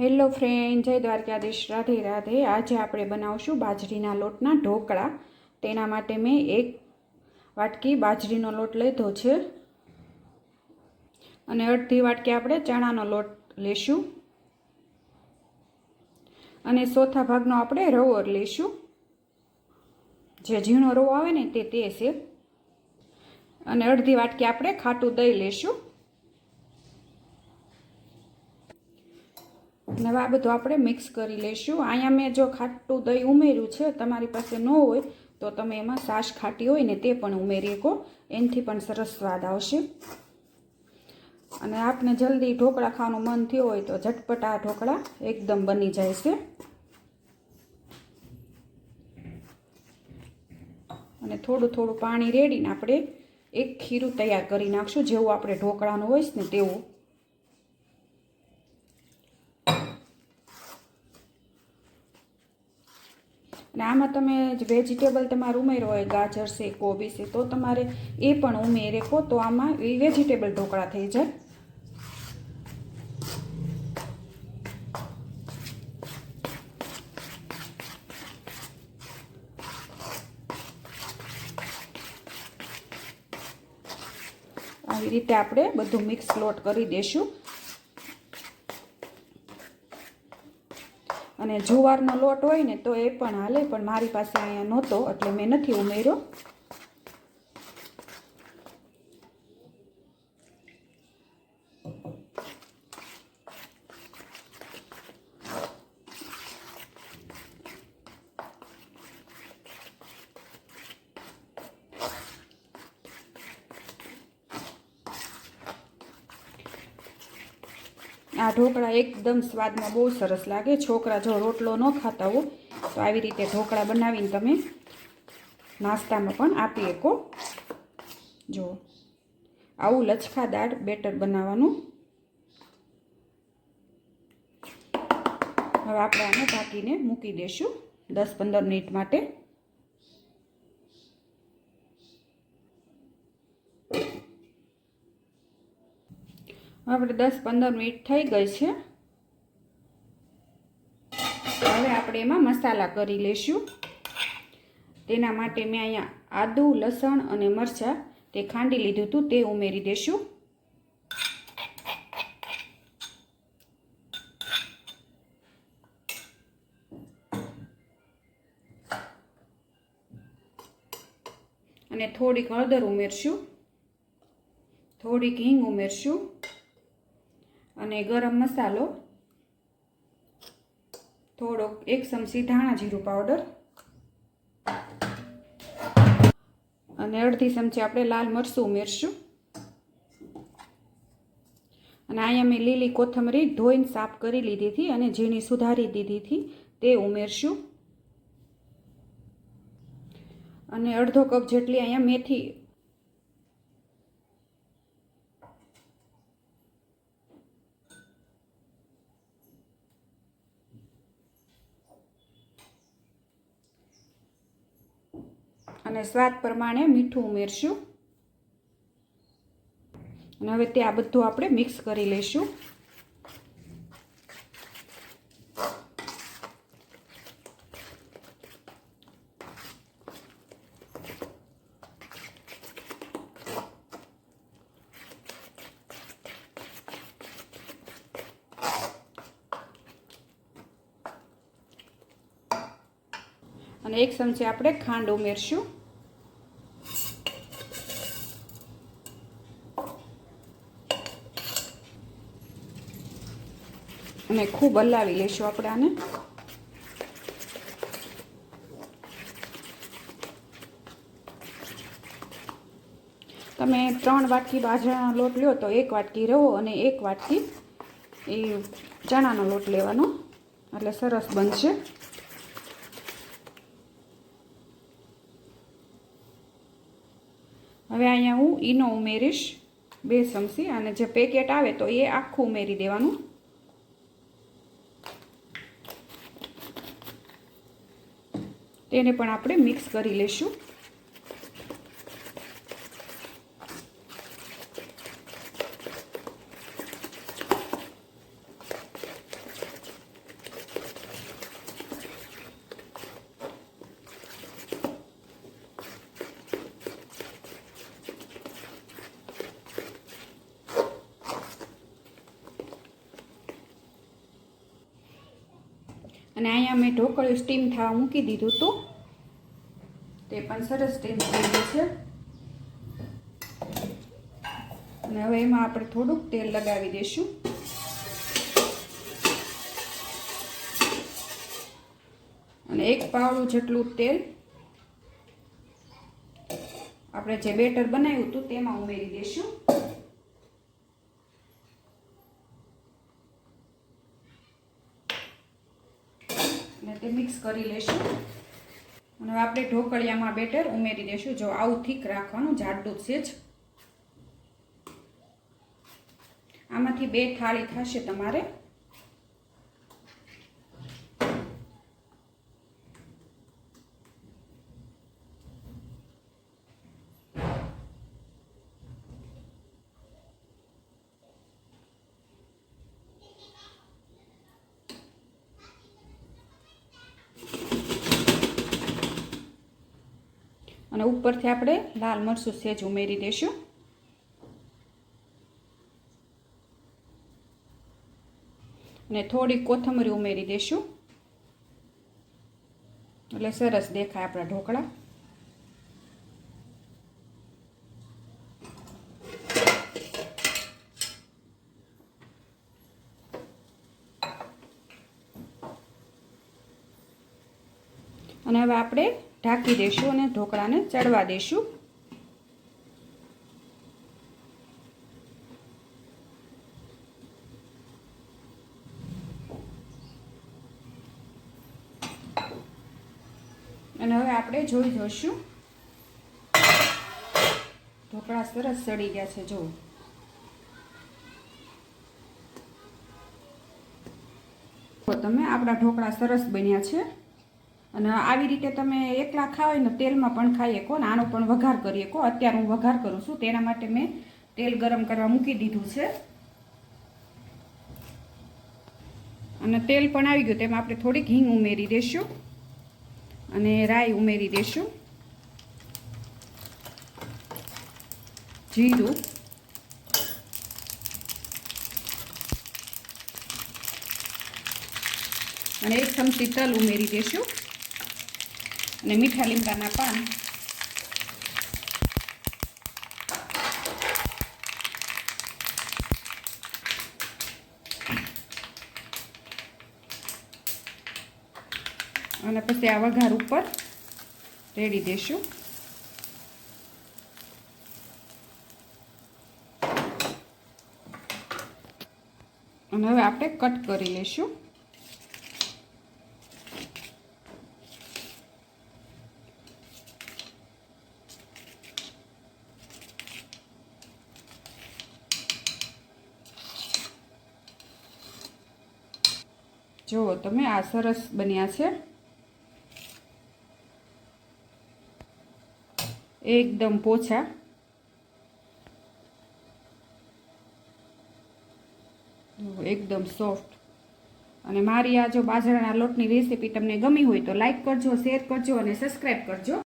Hello friend, જય દ્વારકાધીશ. રાધે રાધે. આજે આપણે બનાવશું બાજરીના લોટના ઢોકળા. તેના માટે મેં એક વાટકી બાજરીનો લોટ લીધો છે. અને અડધી વાટકી આપણે ચણાનો લોટ લેશું. અને ચોથા ભાગનો આપણે રવો લઈશું જે ઝીણો રવો આવે ને તે તે છે. અને અડધી વાટકી આપણે ખાટું દહીં લેશું. હવે આ બધું આપણે મિક્સ કરી લઈશું અહીંયા મેં જો ખાટું દહીં ઉમેર્યું છે, તમારી પાસે ન હોય, તો તમે એમાં સાસ ખાટી હોય ને તે પણ ઉમેરી શકો. એનાથી પણ સરસ સ્વાદ આવશે. અને આપને જલ્દી ઢોકળા ખાવાનું મન થયું હોય તો ઝટપટ આ ઢોકળા એકદમ બની જાય છે. અને થોડું થોડું પાણી રેડીને આપણે એક ખીરું તૈયાર કરી નાખશું, જેવું આપણે ઢોકળાનું હોય ને તેવું અને આમાં તમે વેજીટેબલ તમારે ઉમેરો હોય, ગાજર છે, કોબી છે, તો તમારે એ પણ ઉમેરે કો તો આમાં એ વેજીટેબલ ઢોકળા થઈ જાય. આવી રીતે આપણે બધું મિક્સ લોટ કરી દેશું. અને જુવારનો લોટ હોય ને તો એ પણ હાલે, પણ મારી પાસે અહીંયા નહોતો, એટલે મેં નથી ઉમેર્યો. આ ઢોકળા એકદમ સ્વાદમાં બહુ સરસ લાગે. છોકરા જો રોટલો ન ખાતા હો, તો આવી રીતે ઢોકળા બનાવીને તમે નાસ્તામાં પણ આપી શકો. જો, આવું લચકાદાર બેટર બનાવવાનું. હવે આપણે આને ઢાંકીને મૂકી દઈશું દસ પંદર મિનિટ માટે. આપણે દસ પંદર મિનિટ થઈ ગઈ છે. હવે આપણે એમાં મસાલા કરી લઈશું તેના માટે મેં અહીંયા આદુ, લસણ અને મરચાં તે ખાંડી લીધું હતું, તે ઉમેરી દઈશું અને થોડીક હળદર ઉમેરશું. થોડીક હિંગ ઉમેરશું. અને ગરમ મસાલો, થોડોક એક ચમચી ધાણા જીરું પાવડર અને અડધી ચમચી આપણે લાલ મરચું ઉમેરશું. અને અહીંયા મેં લીલી કોથમરી ધોઈને સાફ કરી લીધી હતી અને ઝીણી સુધારી દીધી હતી તે ઉમેરશું. અને અડધો કપ જેટલી અહીંયા મેથી અને સ્વાદ પ્રમાણે મીઠું ઉમેરશું. અને હવે તે આ બધું આપણે મિક્સ કરી લઈશું. અને એક ચમચી આપણે ખાંડ ઉમેરશું. અને ખૂબ હલાવી લઈશું આપણે આને. તમે ત્રણ વાટકી બાજરાનો લોટ લ્યો તો એક વાટકી રવો અને એક વાટકી એ ચણાનો લોટ લેવાનો. એટલે સરસ બનશે. હવે અહીંયા હું ઈનો ઉમેરીશ બે ચમચી અને જે પેકેટ આવે તો એ આખું ઉમેરી દેવાનું. તેને પણ આપણે મિક્સ કરી લઈશું અને અહીંયા મેં ઢોકળિયું સ્ટીમ થવા મૂકી દીધું હતું તે પણ સરસ સ્ટીમ થઈ ગયું છે. અને હવે એમાં આપણે થોડુંક તેલ લગાવી દઈશું. અને એક પાવડું જેટલું તેલ આપણે જે બેટર બનાવ્યું હતું તેમાં ઉમેરી દઈશું. અને મિક્સ કરી લેશું. અને હવે આપણે ઢોકળિયામાં બેટર ઉમેરી દઈશું જો આવું થીક રાખવાનું, જાડું છે જ. આમાંથી બે થાળી થશે તમારે. અને ઉપરથી આપણે લાલ મરચું સેજ ઉમેરી દઈશું અને થોડી કોથમરી ઉમેરી દઈશું એટલે સરસ દેખાય આપણા ઢોકળા. અને હવે આપણે ઢાંકી દઈશું અને ઢોકળાને ચડવા દઈશું અને હવે આપણે જોઈ જોઈશું. ઢોકળા સરસ સડી ગયા છે, જુઓ. તમે આપણા ઢોકળા સરસ બન્યા છે. અને આવી રીતે તમે એકલા ખાવ ને તેલમાં પણ ખાઈ શકો ને, આનો પણ વઘાર કરી શકો અત્યારે હું વઘાર કરું છું, તેના માટે મેં તેલ ગરમ કરવા મૂકી દીધું છે. અને તેલ પણ આવી ગયું, તેમાં આપણે થોડીક હિંગ ઉમેરી દઈશું અને રાઈ ઉમેરી દઈશું જીરું. અને એક ચમચી તલ ઉમેરી દઈશું અને મીઠા લીમડાના પાન. અને પછી આ વઘાર ઉપર રેડી દેશું. અને હવે આપણે કટ કરી લઈશું જુઓ, તમે આ સરસ બન્યા છે. એકદમ પોછા. એકદમ સોફ્ટ. અને મારી આ જો બાજરાના લોટની રેસીપી તમને ગમી હોય તો લાઈક કરજો, શેર કરજો અને સબસ્ક્રાઈબ કરજો.